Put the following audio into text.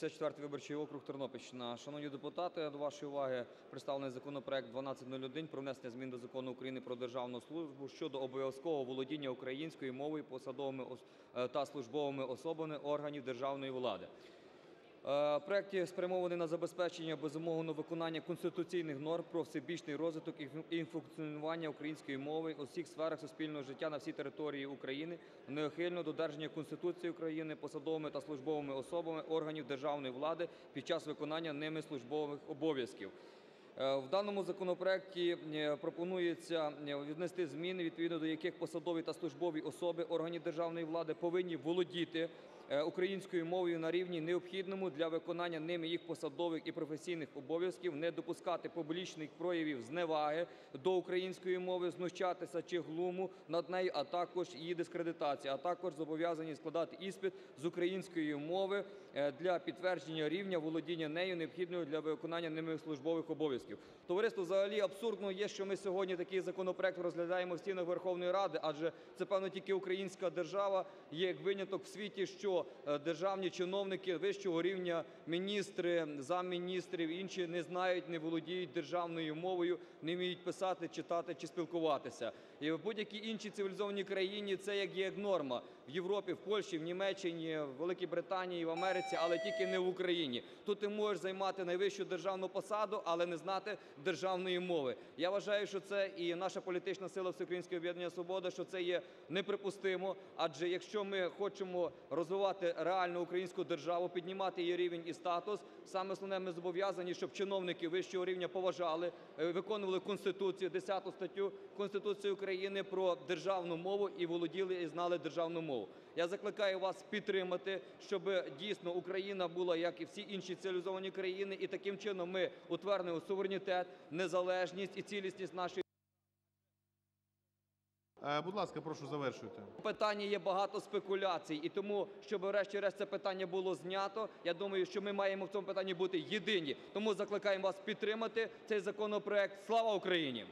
54 виборчий округ Тернопільщина. Шановні депутати, до вашої уваги представлений законопроект 1201 про внесення змін до Закону України про державну службу щодо обов'язкового володіння українською мовою посадовими ос- е, та службовими особами органів державної влади. Е, Проект спрямований на забезпечення безумовного виконання конституційних норм про всебічний розвиток і фун- функціонування української мови у всіх сферах суспільного життя на всій території України, неухильно додержання Конституції України посадовими та службовими особами органів державної влади під час виконання ними службових обов'язків. Е, В даному законопроекті е, пропонується віднести зміни, відповідно до яких посадові та службові особи органів державної влади повинні володіти українською мовою на рівні необхідному для виконання ними їх посадових і професійних обов'язків, не допускати публічних проявів зневаги до української мови, знущатися чи глуму над нею, а також її дискредитації, а також зобов'язані складати іспит з української мови е, для підтвердження рівня володіння нею, необхідного для виконання ними службових обов'язків. Товариство, взагалі абсурдно є, що ми сьогодні такий законопроект розглядаємо в стінах Верховної Ради, адже це певно тільки українська держава є як виняток в світі, що е, державні чиновники вищого рівня, міністри, замміністрів, інші не знають, не володіють державною мовою, не вміють писати, читати чи спілкуватися. І в будь-якій іншій цивілізованій країні це як є норма в Європі, в Польщі, в Німеччині, в Великій Британії, в Америці, але тільки не в Україні. Тут ти можеш займати найвищу державну посаду, але не знати державної мови. Я вважаю, що це і наша політична сила Всеукраїнське об'єднання Свобода, що це є неприпустимо. Адже якщо ми хочемо розвивати реальну українську державу, піднімати її рівень і статус, саме основне ми зобов'язані, щоб чиновники вищого рівня поважали, е, виконували Конституцію, 10 статтю Конституції України про державну мову і володіли і знали державну мову. Я закликаю вас підтримати, щоб дійсно Україна була як і всі інші цивілізовані країни, і таким чином ми утвердимо суверенітет, незалежність і цілісність нашої. Е, Будь ласка, прошу завершуйте. Питання є багато спекуляцій, і тому, щоб врешті-решт це питання було знято, я думаю, що ми маємо в цьому питанні бути єдині. Тому закликаємо вас підтримати цей законопроект. Слава Україні!